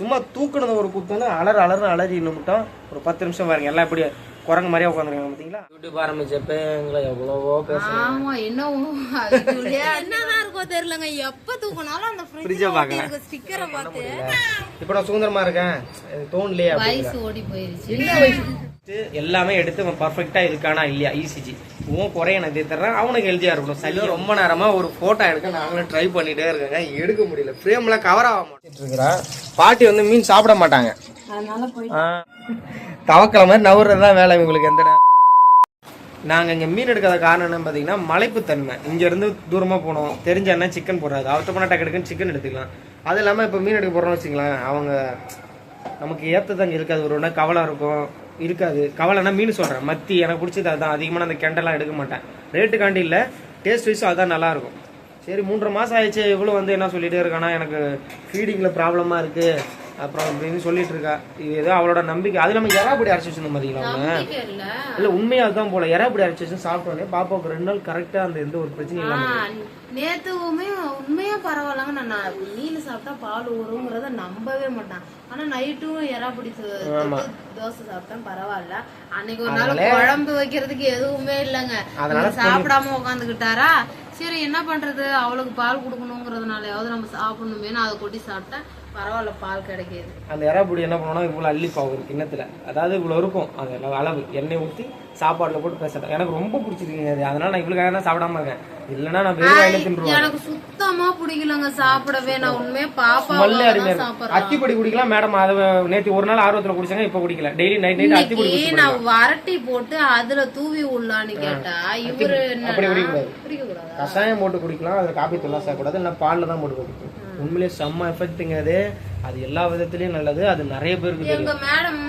சும்மா தூக்குனது ஒரு குத்துன்னு அலற அலறு அலறி நிமிட்டம் ஒரு பத்து நிமிஷம் பாருங்க. எல்லாம் எப்படி குரங்கு மாதிரியே உட்காந்துருக்காங்க பார்த்தீங்களா யூடியூப் ஆரம்பிச்சப்ப எங்களை எவ்வளவோ பேசுறாங்க ஆமா என்ன என்னதான் இருக்கோ தெரியலங்க. எப்ப தூக்குனாலும் அந்த Fridge அ பார்க்கல. ஸ்டிக்கரை பார்த்து. இப்போ நான் சுதந்திரமா இருக்கேன். தோணலையே வயசு ஓடி போயிருச்சு. என்ன வயசு? எல்லாமே எடுத்து அவன் பர்ஃபெக்டா இருக்கானா இல்லையா? இசிஜி உன் குறைய நான் தர்றேன். அவனுக்கு ஹெல்த்தியா இருக்கணும். சரி ரொம்ப நேரமா ஒரு போட்டோ எடுக்க நாங்களும் ட்ரை பண்ணிட்டே இருக்கேங்க. எடுக்க முடியல. ஃப்ரேம்ல கவர் ஆக மாட்டேன் இருக்கிறா. பாட்டி வந்து மீன் சாப்பிட மாட்டாங்க. தவக்கல மாதிரி நவுறது தான் வேலை இவங்களுக்கு எந்த நாங்கள் இங்கே மீன் எடுக்காத காரணம் என்னன்னு பார்த்தீங்கன்னா மலைப்புத்தன்மை இங்கேருந்து தூரமாக போனோம். தெரிஞ்ச அண்ணன் சிக்கன் அவர்த்த பண்ண டக்கு சிக்கன் எடுத்துக்கலாம். அது இல்லாமல் இப்போ மீன் எடுக்க போகிறோம்னு வச்சுங்களேன் அவங்க நமக்கு ஏற்றது அங்கே இருக்காது. ஒரு ஒன்றா கவலை இருக்கும். இருக்காது. கவலைனா மீன் சொல்கிறேன் மத்தி எனக்கு பிடிச்சது அதுதான் அதிகமான அந்த கெண்டெல்லாம் எடுக்க மாட்டேன். ரேட்டுக்காண்டி இல்லை. டேஸ்ட் வைஸும் அதுதான் நல்லாயிருக்கும் சரி மூன்றரை மாதம் ஆயிடுச்சு. இவ்வளோ வந்து என்ன சொல்லிட்டே இருக்கானா எனக்கு ஃபீடிங்கில் ப்ராப்ளமாக இருக்குது அப்புறம் அப்படின்னு சொல்லிட்டு இருக்கா. இது ஏதோ அவளோட நம்பிக்கை. அது நம்ம எறாப்படி அரைச்சி வச்சிருந்தோம் பார்த்தீங்களா இல்ல. உண்மையா அதுதான் போல. எறாப்படி அரைச்சி வச்சு சாப்பிட்டோன்னே பாப்பாவுக்கு ரெண்டு நாள் கரெக்டா அந்த எந்த ஒரு பிரச்சனையும் இல்லாம இருந்துச்சு. நேத்துவுமே உண்மையா பரவாயில்லங்க. நான் மீன் சாப்பிட்டா பால் ஊறுங்கிறத நம்பவே மாட்டேன். ஆனா நைட்டும் எறா பிடிச்சு தோசை சாப்பிட்டேன் பரவாயில்ல. அன்னைக்கு ஒரு நாள் குழம்பு வைக்கிறதுக்கு எதுவுமே இல்லைங்க. இவர் சாப்பிடாம உட்காந்துக்கிட்டாரா? சரி என்ன பண்ணுறது அவளுக்கு பால் கொடுக்கணுங்கிறதுனாலயாவது நம்ம சாப்பிடணுமேனு அதை கொட்டி சாப்பிட்டேன். பரவாயில்ல பால் கிடைக்கிது. அந்த எறாப்பொடி என்ன பண்ணோம்னா இவ்வளோ அள்ளிப்பாவும் ஒரு அதாவது இவ்வளோ இருக்கும் அது அளவு- எண்ணெய் ஊற்றி சாப்பாடுல போட்டு பேசுறேன் எனக்கு ரொம்ப பிடிச்சிருக்குங்க அது அதனால நான் இவ்வளவு தான் சாப்பிடாம இருக்கேன். இல்லைன்னா நான் வெறும் வாயில தின்றுவேன் எனக்கு சுத்தமா பிடிக்கலங்க சாப்பிடவே. நான் உண்மையே பாப்பா ஸ்மெல்லே அருமையா இருக்கும் அத்திப்பொடி குடிக்கலாம். மேடம் அதை நேற்று ஒரு நாள் ஆர்வத்துல குடிச்சாங்க இப்ப குடிக்கல. டெய்லி நைட் நைட் அத்திப்பொடி இன்னைக்கு குடிச்சு நான் வரட்டி போட்டு அதுல தூவி உள்ளான்னு கேட்டா இவரு அப்படி. குடிக்க கூடாதா கஷாயம் போட்டு குடிக்கலாம். அது காப்பி தூள்லாம் சேர்க்கக்கூடாது. இல்லை பாலில் தான் போட்டு குடிக்கணும் உண்மையிலேயே செம்ம எஃபெக்ட்டுங்க அது எல்லா விதத்துலயும் நல்லது. அது நிறைய பேருக்கு எங்க மேடம்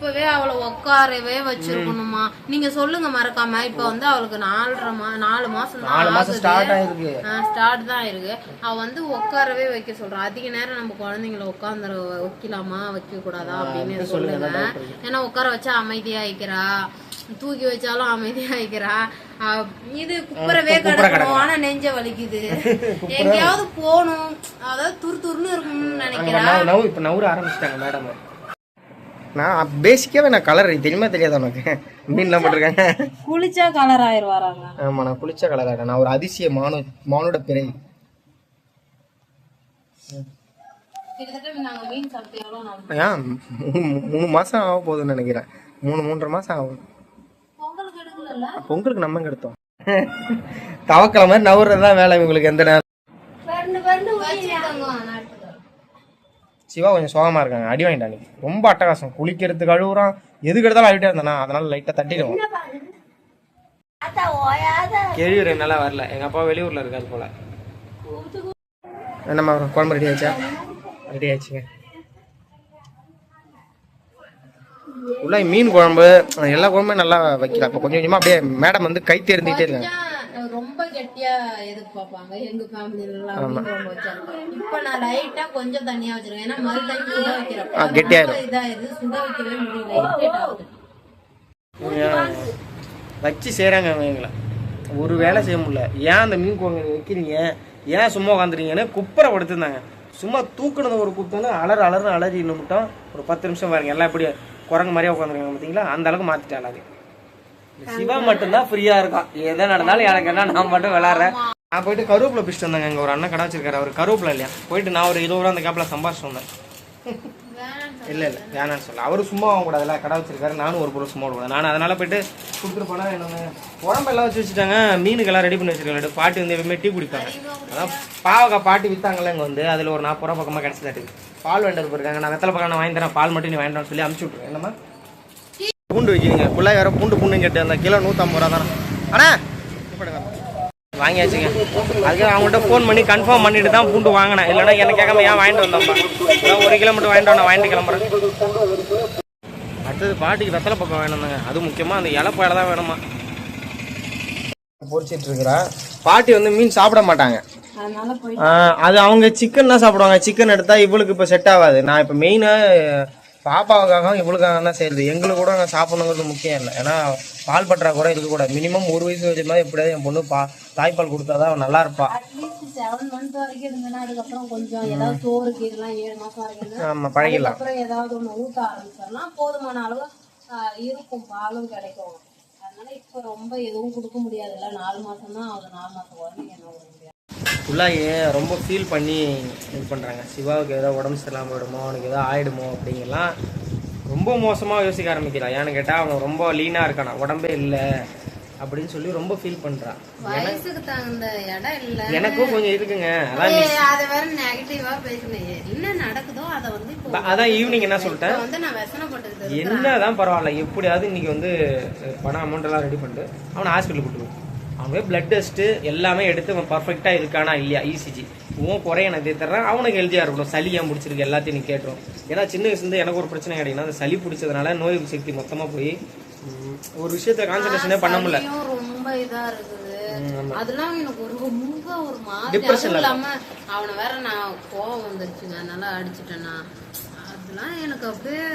இப்பவே அவளை உட்காரவே வச்சிருக்கணுமா? நீங்க சொல்லுங்க மறக்காம. இப்ப வந்து அவளுக்கு நாலரை மா நாலு மாசம் தான் ஸ்டார்ட் ஆயிருக்கு. ஸ்டார்ட் தான் இருக்கு அவ வந்து உட்காரவே வைக்க சொல்றா. அதிக நேரம் நம்ம குழந்தைங்கள உட்காந்துர வைக்கலாமா? வைக்க கூடாதா அப்படின்னு சொல்லுங்க ஏன்னா உட்கார வச்சா அமைதியா வைக்கிறா தூக்கி வச்சாலும் அமைதியா அஹ் இது குப்புறவே கிடக்கணும் ஆனா நெஞ்ச வலிக்குது. எங்கேயாவது போகணும். அதாவது துரு துருன்னு இருக்கணும்னு நினைக்கிறா. நவ் நவ் இப்போ நவுற ஆரம்பிச்சிட்டாங்க மேடம் நான் பேசிக்காவே நான் கலர் தெரியுமா தெரியாதா உனக்கு? மீன்லாம் போட்டிருக்காங்க. குளிச்சா கலர் ஆயிருவாராங்க ஆமா நான் குளிச்ச கலர் ஆகிட்டேன் நான் ஒரு அதிசய மானு மானோட பிறை. மூணு- மாசம் ஆக போகுதுன்னு நினைக்கிறேன். மூணு மூன்றரை மாசம் ஆகும். பொங்கலுக்கு நம்ம எடுத்தோம்? தவக்கல மாதிரி நவுறது தான் வேலை இவங்களுக்கு எந்த நேரம் சிவா கொஞ்சம் சோகமா இருக்காங்க. அடி வாங்கிட்டாங்க ரொம்ப அட்டகாசம். குளிக்கிறதுக்கு கழுவுறான். எதுக்கு எடுத்தாலும் அழுட்டே இருந்தானா? அதனால லைட்டா தட்டிடுவோம். கேள்வி நல்லா வரல. எங்க அப்பா வெளியூர்ல இருக்காது போல. என்னம்மா குழம்பு ரெடி ஆச்சா ரெடி ஆச்சுங்க உள்ள மீன் குழம்பு. எல்லா குழம்பும் நல்லா வைக்கல இப்போ கொஞ்சம் கொஞ்சமா அப்படியே மேடம் வந்து கை தேர்ந்துகிட்டே இருக்காங்க. ரொம்ப கெட்டியா எதிர்பார்ப்பாங்க எங்க ஃபேமிலில எல்லாம் மீன் குழம்பு வச்சாங்க இப்ப நான் லைட்டா கொஞ்சம் தண்ணியா வச்சிருக்கேன். ஏன்னா மறு டைம் சுட வைக்கிறப்ப. ரொம்ப இதாயிருது. சுட வைக்கவே முடியல. வச்சு செய்கிறாங்க அவங்கள ஒரு வேலை செய்ய முடியல. ஏன் அந்த மீன் குழம்பு வைக்கிறீங்க? ஏன் சும்மா உட்காந்துறீங்கன்னு குப்பரை படுத்துருந்தாங்க சும்மா தூக்குனது ஒரு குத்துன்னு அலற அலறு அலறி மட்டும் ஒரு பத்து நிமிஷம் பாருங்க. எல்லாம் இப்படி குரங்கு மாதிரியே உட்காந்துருக்காங்க பார்த்தீங்களா அந்த அளவுக்கு மாற்றிட்டாங்க அது. சிவா மட்டும்தான் ஃப்ரீயா இருக்கான். எதை நடந்தாலும் எனக்கு என்ன நான் மட்டும் விளாட்றேன் நான் போயிட்டு கருவேப்பில பிடிச்சிட்டு வந்தாங்க. அங்கே ஒரு அண்ணன் கடை வச்சிருக்காரு. அவர் கருவேப்பில இல்லையா? போயிட்டு நான் ஒரு இருபது ரூபா அந்த கேப்பில் சம்பாதிச்சு வந்தேன். இல்ல இல்ல. வேணாம்னு சொல்ல அவரு சும்மா வாங்க கூடாதுல கடை வச்சிருக்காரு. நானும் ஒரு பொருள் சும்மா விடக்கூடாது நான் அதனால போயிட்டு கொடுத்துட்டு போனா என்ன உடம்பெல்லாம் வச்சு வச்சுட்டாங்க. மீனுக்கெல்லாம் ரெடி பண்ணி வச்சிருக்காங்க. பாட்டி வந்து எப்பவுமே டீ குடிப்பாங்க. அதான் பாவக்காய் பாட்டி வித்தாங்கல்ல இங்க வந்து. அதுல ஒரு நாற்பது ரூபா பக்கமா கிடைச்சதாட்டு பால் வேண்டது போயிருக்காங்க. நான் வெத்தலை பக்கம் நான் வாங்கி தரேன். பால் மட்டும் நீ வாங்கிட்டு சொல்லி அனுப்பிச்சி விட்ருவேன் என்னம்மா? பூண்டு வைக்கிறீங்க. பிள்ளை யாரோ பூண்டு பூண்டு கேட்டு அந்த கிலோ நூற்றம்பது ரூபா தானே அண்ணா. வாங்கியாச்சுங்க. அதுக்கு அவங்கள்ட்ட ஃபோன் பண்ணி கன்ஃபார்ம் பண்ணிட்டு தான் பூண்டு வாங்கினேன். இல்லைன்னா எனக்கு கேட்காம ஏன் வாங்கிட்டு வந்தோம்ப்பா? அதான் ஒரு கிலோ மட்டும் வாங்கிட்டு வந்தேன் வாங்கிட்டு கிளம்புறேன். அடுத்தது பாட்டிக்கு வெத்தலை பக்கம் வேணும்தாங்க அது முக்கியமாக அந்த இலப்பாயில தான் வேணுமா? பொரிச்சிட்டு இருக்கிறா. பாட்டி வந்து மீன் சாப்பிட மாட்டாங்க. அதனால போய் ஆஹ் அது அவங்க சிக்கன் தான் சாப்பிடுவாங்க. சிக்கன் எடுத்தா இவளுக்கு இப்போ செட் ஆகாது. நான் இப்போ மெயினாக பாப்பாவுக்காக இவளுக்காக தான் செய்யுது எங்களுக்கு கூட நான் சாப்பிடணுங்கிறது முக்கியம் இல்லை. ஏன்னா பால் பற்றாக்குறை இருக்கக்கூடாது மினிமம் ஒரு வயசு வச்ச மாதிரி எப்படியாவது என் பொண்ணு பா தாய்ப்பால் கொடுத்தாதான் அவன் நல்லா இருப்பா. அட்லீஸ்ட் செவன் மந்த் வரைக்கும் இருந்ததுன்னா அதுக்கப்புறம் கொஞ்சம் ஏதாவது சோறு கீரெல்லாம் ஏழு மாசம் வரைக்கும் இருந்தா ஆமாம் பழகிடலாம். ஏதாவது ஊத்த ஆரம்பிச்சிடலாம். போதுமான அளவு இருக்கும். பாலும் கிடைக்கும். அதனால இப்ப ரொம்ப எதுவும் கொடுக்க முடியாதுல்ல. நாலு மாசம் தான் ஆகுது. நாலு மாசம் குழந்தைங்க என்ன எல்லாம் ரொம்ப ஃபீல் பண்ணி இது பண்ணுறாங்க சிவாவுக்கு ஏதோ உடம்பு சரியில்லாமல் போயிடுமோ? அவனுக்கு ஏதோ ஆகிடுமோ அப்படிங்கலாம் ரொம்ப மோசமாக யோசிக்க ஆரம்பிக்கிறான் ஏன்னு கேட்டால் அவன் ரொம்ப லீனாக இருக்கானா? உடம்பே இல்லை. அப்படின்னு சொல்லி ரொம்ப ஃபீல் பண்றான் வயசுக்கு எனக்கும் கொஞ்சம் இருக்குங்க. அத வேற அதான் ஈவினிங் என்ன சொல்லிட்டேன்? வந்து நான் என்னதான் பரவாயில்ல. எப்படியாவது இன்னைக்கு வந்து பணம் அமௌண்ட் எல்லாம் ரெடி பண்ணிட்டு அவனை ஹாஸ்பிட்டல் கூட்டு போய் அவன் பிளட் டெஸ்ட்டு எல்லாமே எடுத்து அவன் பர்ஃபெக்டாக இருக்கானா இல்லையா E இசிஜி உன் குறைய எனக்கு தர்றேன் அவனுக்கு ஹெல்த்தியாக இருக்கணும். சளி ஏன் பிடிச்சிருக்கு? எல்லாத்தையும் நீ கேட்டுரும். ஏன்னா சின்ன வயசுலேருந்து எனக்கு ஒரு பிரச்சனை கிடைக்குன்னா அந்த சளி பிடிச்சதுனால நோய் சக்தி மொத்தமாக போய் ஒரு விஷயத்த கான்சன்ட்ரேஷனே பண்ண முடியல. ரொம்ப இதா இருக்குது. அதெல்லாம் எனக்கு ஒரு ரொம்ப ஒரு மாதிரி Depression அதுவும் இல்லாம அவனை வேற நான் கோவம் வந்துருச்சுங்க. அதனால அடிச்சிட்டேனா? அதெல்லாம் எனக்கு அப்படியே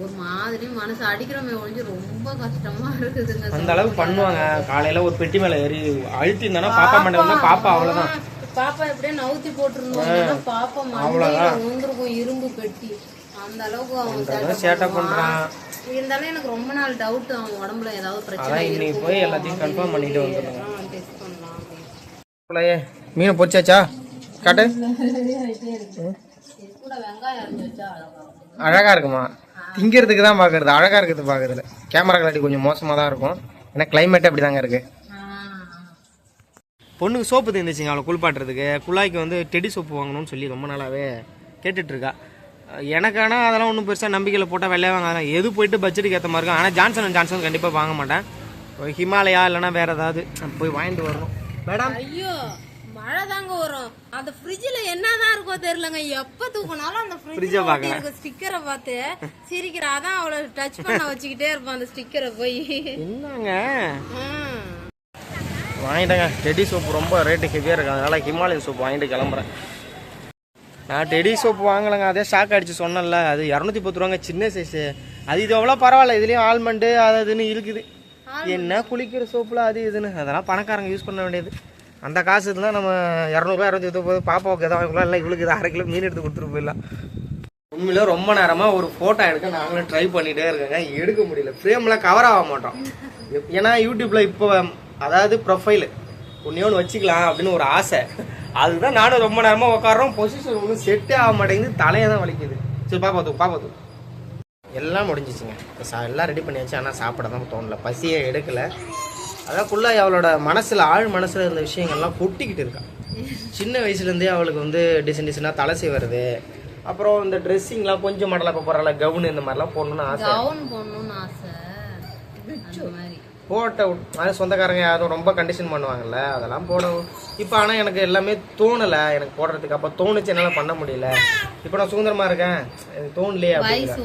ஒரு மாதிரி மனசு அடிக்கிறமே ஒழிஞ்சு ரொம்ப கஷ்டமா இருக்குதுங்க அந்த அளவுக்கு பண்ணுவாங்க. காலையில் ஒரு பெட்டி மேலே ஏறி அழுத்தி இருந்தானா பாப்பா மண்டை வந்தா பாப்பா அவ்வளோதான் பாப்பா எப்படியே நவுத்தி போட்டுருந்தோம். பாப்பா மண்டையில ஊந்துருக்கும் இரும்பு பெட்டி. அந்த அளவுக்கு அவன் சேட்டை. பண்ணுறான் இருந்தாலும் எனக்கு ரொம்ப நாள் டவுட் அவன் உடம்புல ஏதாவது பிரச்சனை இன்னைக்கு போய் எல்லாத்தையும் கன்ஃபார்ம் பண்ணிட்டு. பிள்ளையே மீனை பொரிச்சாச்சா காட்டு. அழகா இருக்கும். திங்கிறதுக்கு தான் பார்க்கறது அழகா இருக்குது பார்க்கறதுல கேமரா கிளாரிட்டி கொஞ்சம் மோசமாக தான் இருக்கும். ஏன்னா கிளைமேட் அப்படி தாங்க இருக்கு. பொண்ணுக்கு சோப்பு தந்துச்சுங்க அவளை குளிப்பாட்டுறதுக்கு. குழாய்க்கு வந்து டெடி சோப்பு வாங்கணும்னு சொல்லி ரொம்ப நாளாவே கேட்டுட்டு இருக்கா. எனக்கான அதெல்லாம் ஒன்றும் பெருசாக நம்பிக்கையில் போட்டால் வெள்ளையே வாங்க அதெல்லாம் எது போயிட்டு பட்ஜெட்டுக்கு ஏற்ற மாதிரி இருக்கும். ஆனால் ஜான்சன் அண்ட் ஜான்சன் கண்டிப்பாக வாங்க மாட்டேன். ஹிமாலயா இல்லைன்னா வேற ஏதாவது போய் வாங்கிட்டு வரணும். மேடம் ஐயோ. மழை தாங்க வரும். அந்த ஃப்ரிட்ஜ்ல என்னதான் இருக்கோ தெரியலங்க. எப்ப தூக்கினாலும் அந்த பார்க்கல. இருக்க ஸ்டிக்கரை பார்த்து சிரிக்கிறா அதான் அவளை டச் பண்ண வச்சுக்கிட்டே இருப்பான் அந்த ஸ்டிக்கரை போய். என்னங்க. வாங்கிட்டேங்க. டெடி சோப்பு ரொம்ப ரேட்டு ஹெவியாக இருக்கு. அதனால ஹிமாலயன் சோப்பு வாங்கிட்டு கிளம்புறேன். நான் டெடி சோப்பு வாங்கலைங்க. அதே ஷாக் அடிச்சு சொன்னேன்ல. அது இரநூத்தி பத்து ரூபாங்க சின்ன சைஸு அது இது எவ்வளோ பரவாயில்ல. இதுலேயும் ஆல்மண்டு அது இதுன்னு இருக்குது என்ன குளிக்கிற சோப்புல அது இதுன்னு. அதெல்லாம் பணக்காரங்க யூஸ் பண்ண வேண்டியது. அந்த காசு இருந்தால் நம்ம இரநூறுவா இரநூத்தி போது பாப்பாவுக்கு எதாவது வாங்கிக்கலாம். இல்லை இவளுக்கு இது அரை கிலோ மீன் எடுத்து கொடுத்துட்டு போயிடலாம். உண்மையில ரொம்ப நேரமாக ஒரு ஃபோட்டோ எடுக்க நாங்களும் ட்ரை பண்ணிகிட்டே இருக்கேங்க. எடுக்க முடியல. ஃப்ரேமில் கவர் ஆக மாட்டோம். எப்- ஏன்னா யூடியூப்பில் இப்போ அதாவது ப்ரொஃபைலு ஒன்றே ஒன்று வச்சுக்கலாம் அப்படின்னு ஒரு ஆசை. அதுதான் நானும் ரொம்ப நேரமாக உட்காரோம் பொசிஷன் ஒன்றும் செட்டே ஆக மாட்டேங்குது. தலையை தான் வலிக்குது. சரி பாப்பா தூ பாப்பா தூ எல்லாம் முடிஞ்சிச்சுங்க. சா எல்லாம் ரெடி பண்ணியாச்சு. ஆனால் சாப்பிட தான் தோணல. பசியை எடுக்கல. அதான் ஃபுல்லாக அவளோட மனசில் ஆழ் மனசில் இருந்த விஷயங்கள்லாம் கொட்டிக்கிட்டு இருக்கா. சின்ன வயசுலேருந்தே அவளுக்கு வந்து டிசைன் டிசைனாக தலசை வருது அப்புறம் இந்த ட்ரெஸ்ஸிங்லாம் கொஞ்சம் மாடலாக இப்போ போகிறாள் கவுன் இந்த மாதிரிலாம் போடணும்னு ஆசை. கவுன் போடணும்னு ஆசை. மாதிரி. போட்ட அது சொந்தக்காரங்க யாரும் ரொம்ப கண்டிஷன் பண்ணுவாங்கல்ல அதெல்லாம் போடவும் இப்போ ஆனால் எனக்கு எல்லாமே தோணலை எனக்கு போடுறதுக்கு. அப்போ தோணுச்சு என்னால் பண்ண முடியல. இப்போ நான் சுதந்திரமா இருக்கேன். எனக்கு தோணலையே அப்படிங்கிற.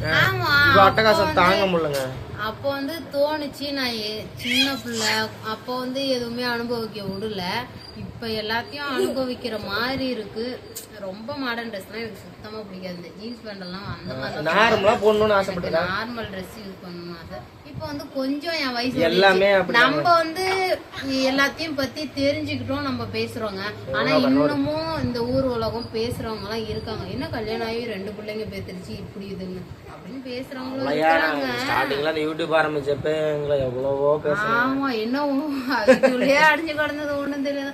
இப்போ அட்டகாசம் தாங்க முடியலங்க. அப்போ வந்து தோணுச்சு நான் சின்ன பிள்ளை. அப்போ வந்து எதுவுமே அனுபவிக்க விடல. இப்ப எல்லாத்தையும் அனுபவிக்கிற மாதிரி இருக்கு. ரொம்ப மாடர்ன் ட்ரெஸ்லாம் எனக்கு சுத்தமா பிடிக்காது. ஜீன்ஸ் பேண்ட் எல்லாம் அந்த மாதிரி நார்மலாக போடணும்னு ஆசைப்பட்டேன். நார்மல் ட்ரெஸ் யூஸ் பண்ணணும் ஆசை. இப்போ வந்து கொஞ்சம் என் வயசு எல்லாமே நம்ம வந்து எல்லாத்தையும் பத்தி தெரிஞ்சுக்கிட்டோம் நம்ம பேசுறோங்க. ஆனா இன்னமும் இந்த ஊர் உலகம் பேசுறவங்க எல்லாம் இருக்காங்க. என்ன கல்யாணம் ஆகி ரெண்டு பிள்ளைங்க பேத்துருச்சு இப்படி இதுன்னு. அப்படின்னு பேசுறவங்களும் இருக்காங்க. ஸ்டார்டிங்ல அந்த யூடியூப் ஆரம்பிச்சப்ப எங்களை எவ்வளவோ பேசுறேன் ஆமா என்ன அதுக்குள்ளேயே அடிஞ்சு கிடந்தது ஒண்ணும் தெரியாது.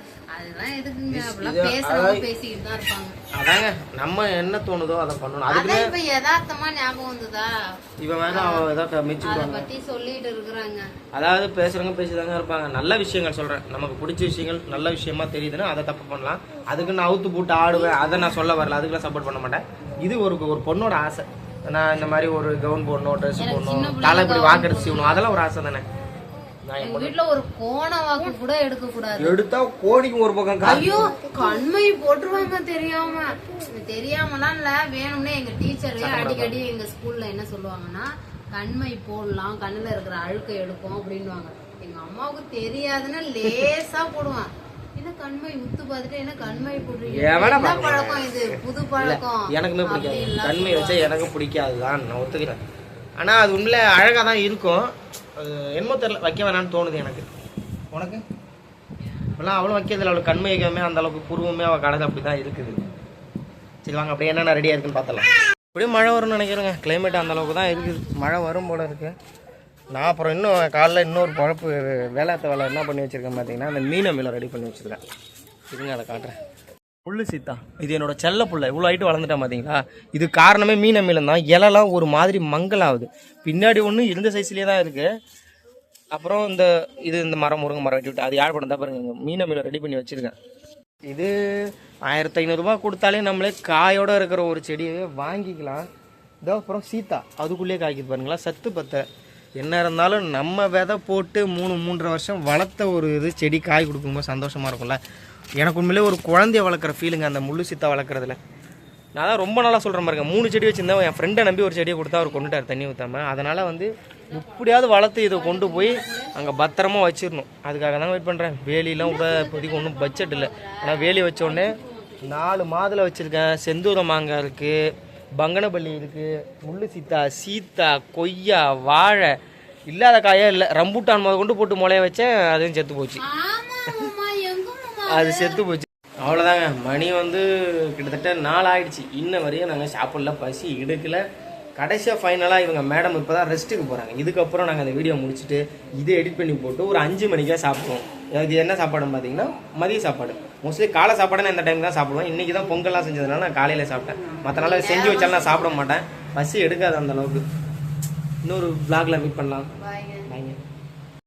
அதாங்க நம்ம என்ன தோணுதோ அதை பண்ணணும். அதுக்கு அதான் இப்ப யதார்த்தமா ஞாபகம் வந்ததா? இவன் வேணா அவன் ஏதாவது மிச்சு அத பத்தி சொல்லிட்டு இருக்கிறாங்க. அதாவது பேசுறவங்க பேசிதாங்க இருப்பாங்க. நல்ல விஷயங்கள் சொல்றேன். நமக்கு பிடிச்ச விஷயங்கள் நல்ல விஷயமா தெரியுதுன்னா அதை தப்பு பண்ணலாம். அதுக்கு நான் அவுத்து போட்டு ஆடுவேன். அதை நான் சொல்ல வரல. அதுக்கெல்லாம் சப்போர்ட் பண்ண மாட்டேன். இது ஒரு ஒரு பொண்ணோட ஆசை. நான் இந்த மாதிரி ஒரு கவுன் போடணும் ட்ரெஸ் போடணும் தலை இப்படி வாக்கெடுத்து செய்யணும் அதெல்லாம் ஒரு ஆசை தானே? எங்க வீட்ல ஒரு கோண வாக்கு கூட எடுக்க கூடாது எடுத்தா கோடிக்கு ஒரு பக்கம் கா- ஐயோ கண்மை போட்டுருவாங்க தெரியாம. தெரியாமலாம் இல்ல வேணும்னே எங்க டீச்சர் அடிக்கடி எங்க ஸ்கூல்ல என்ன சொல்லுவாங்கன்னா கண்மை போடலாம் கண்ணுல இருக்கிற அழுக்கை எடுக்கும் அப்படின்னுவாங்க. எங்க அம்மாவுக்கு தெரியாதுன்னு லேசா போடுவான். என்ன கண்மை? உத்து பார்த்துட்டு என்ன கண்மை போடுறீங்க? பழக்கம் இது? புது பழக்கம். எனக்குமே பிடிக்காது. வச்சா எனக்கு பிடிக்காது தான் நான் ஒத்துக்கிறேன். ஆனால் அது உண்மையில அழகாக தான் இருக்கும். அது என்னமோ தெரியல வைக்க வேணாம்னு தோணுது எனக்கு. உனக்கு? இப்பெல்லாம் அவளும் வைக்கிறதில்ல அவளுக்கு கண்மை வைக்காம அந்த அளவுக்கு புருவமே அவள் கடையில் அப்படி தான் இருக்குது. சரி வாங்க அப்படியே என்னென்ன ரெடியாக இருக்குன்னு பார்த்தலாம் அப்படியே மழை வரும்னு நினைக்கிறேங்க. கிளைமேட் அந்த அளவுக்கு தான் இருக்குது. மழை வரும் போல இருக்கு. நான் அப்புறம் இன்னும் காலைல இன்னொரு பழப்பு வேலாத்த வேலை என்ன பண்ணி வச்சிருக்கேன் பார்த்தீங்கன்னா அந்த மீனை மீனை ரெடி பண்ணி வச்சிருக்கேன். இருங்க அதை காட்டுறேன். புல்லு சீத்தா. இது என்னோட செல்ல புள்ள இவ்வளோ ஹைட்டு வளர்ந்துட்டேன் பார்த்தீங்களா இது காரணமே மீன் அமிலம் தான். இலைலாம் ஒரு மாதிரி மங்கலாகுது. பின்னாடி ஒன்று இருந்த சைஸ்லேயே தான் இருக்குது அப்புறம் இந்த இது இந்த மரம் முருங்கை மரம் வெட்டி விட்டு அது யாழ் படம் தான் பாருங்க. மீன் அமிலம் ரெடி பண்ணி வச்சுருக்கேன். இது ஆயிரத்தி ஐநூறுரூபா கொடுத்தாலே நம்மளே காயோடு இருக்கிற ஒரு செடியை வாங்கிக்கலாம். இதோ அப்புறம் சீத்தா. அதுக்குள்ளேயே காய்க்குது பாருங்களா. சத்து பத்தை. என்ன இருந்தாலும் நம்ம விதை போட்டு மூணு மூன்றரை வருஷம் வளர்த்த ஒரு இது செடி காய் கொடுக்கும்போது சந்தோஷமாக இருக்கும்ல? எனக்கு உண்மையிலே ஒரு குழந்தைய வளர்க்குற ஃபீலுங்க அந்த முள்ளு சித்தா வளர்க்குறதுல. நான் தான் ரொம்ப நாளாக சொல்கிறேன் பாருங்க மூணு செடி வச்சுருந்தேன் என் ஃப்ரெண்டை நம்பி ஒரு செடியை கொடுத்தா அவர் கொண்டுட்டார் தண்ணி ஊற்றாம அதனால் வந்து எப்படியாவது வளர்த்து இதை கொண்டு போய் அங்கே பத்திரமா வச்சிடணும். அதுக்காக தான் வெயிட் பண்ணுறேன் வேலிலாம் விட இப்போதைக்கு ஒன்றும் பட்ஜெட் இல்லை. ஆனால் வேலி வச்சோடனே நாலு மாதுளை வச்சுருக்கேன் செந்தூர மாங்காய் இருக்குது பங்கனப்பள்ளி இருக்குது முள்ளு சீத்தா சீத்தா கொய்யா வாழை இல்லாத காயே இல்லை. ரம்பூட்டான் முத கொண்டு போட்டு முளைய வச்சேன் அதுவும் செத்து போச்சு. அது செத்து போச்சு. அவ்வளோதாங்க மணி வந்து கிட்டத்தட்ட நாள் ஆயிடுச்சு. இன்ன வரையும் நாங்கள் சாப்பிடல பசி எடுக்கலை. கடைசியாக ஃபைனலாக இவங்க மேடம் இப்போ தான் ரெஸ்ட்டுக்கு போகிறாங்க இதுக்கப்புறம் நாங்கள் அந்த வீடியோ முடிச்சுட்டு இதை எடிட் பண்ணி போட்டு ஒரு அஞ்சு மணிக்காக சாப்பிடுவோம். இது என்ன சாப்பாடுன்னு பார்த்தீங்கன்னா மதிய சாப்பாடு. மோஸ்ட்லி காலை சாப்பாடு நான் இந்த டைம் தான் சாப்பிடுவேன். இன்றைக்கி தான் பொங்கல்லாம் செஞ்சதுனால நான் காலையில் சாப்பிட்டேன். மற்ற நாள் செஞ்சு வச்சாலும் நான் சாப்பிட மாட்டேன். பசி எடுக்காது அந்த அளவுக்கு. இன்னொரு vlogல மீட் பண்ணலாம். பாய்ங்க